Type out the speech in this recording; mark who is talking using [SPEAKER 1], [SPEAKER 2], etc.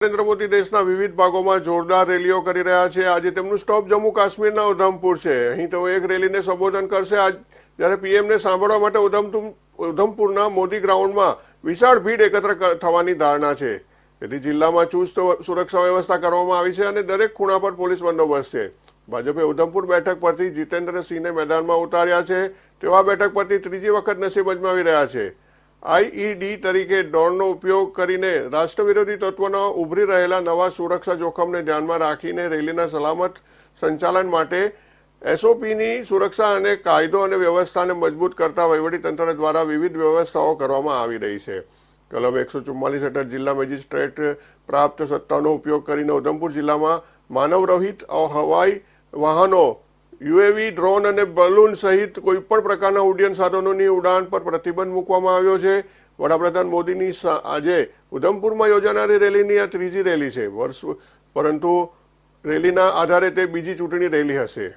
[SPEAKER 1] નરેન્દ્ર મોદી દેશના વિવિધ ભાગોમાં જોરદાર રેલીઓ કરી રહ્યા છે. આજે તેમનું સ્ટોપ જમ્મુ કાશ્મીરના ઉધમપુર છે. અહીં તેઓ એક રેલીને સંબોધન કરશે. આજ જ્યારે પીએમને સાંભળવા માટે ઉધમપુરના મોદી ગ્રાઉન્ડમાં વિશાળ ભીડ એકત્ર થવાની ધારણા છે. તેથી જિલ્લામાં ચુસ્ત સુરક્ષા વ્યવસ્થા કરવામાં આવી છે અને દરેક ખૂણા પર પોલીસ બંદોબસ્ત છે. ભાજપે ઉધમપુર બેઠક પરથી જીતેન્દ્રસિંહને મેદાનમાં ઉતાર્યા છે. તેઓ આ બેઠક પરથી ત્રીજી વખત નસીબ અજમાવી રહ્યા છે. આઈઈડી તરીકે ડ્રોનનો ઉપયોગ કરીને રાષ્ટ્ર વિરોધી તત્વોના ઉભરી રહેલા નવા સુરક્ષા જોખમને ધ્યાનમાં રાખીને રેલીના સલામત સંચાલન માટે એસઓપીની સુરક્ષા અને કાયદો અને વ્યવસ્થાને મજબૂત કરતા વહીવટીતંત્ર દ્વારા વિવિધ વ્યવસ્થાઓ કરવામાં આવી રહી છે. કલમ એકસો ચુમ્માલીસ હેઠળ જિલ્લા મેજિસ્ટ્રેટ પ્રાપ્ત સત્તાનો ઉપયોગ કરીને ઉધમપુર જિલ્લામાં માનવરહિત હવાઈ વાહનો યુએવી, ડ્રોન અને બલૂન સહિત કોઈ પણ પ્રકારના ઉડ્ડયન સાધનોની ઉડાન પર પ્રતિબંધ મૂકવામાં આવ્યો છે. વડાપ્રધાન મોદીની આજે ઉધમપુરમાં યોજાનારી રેલીની આ ત્રીજી રેલી છે. વર્ષ, પરંતુ રેલીના આધારે તે બીજી ચૂંટણી રેલી હશે.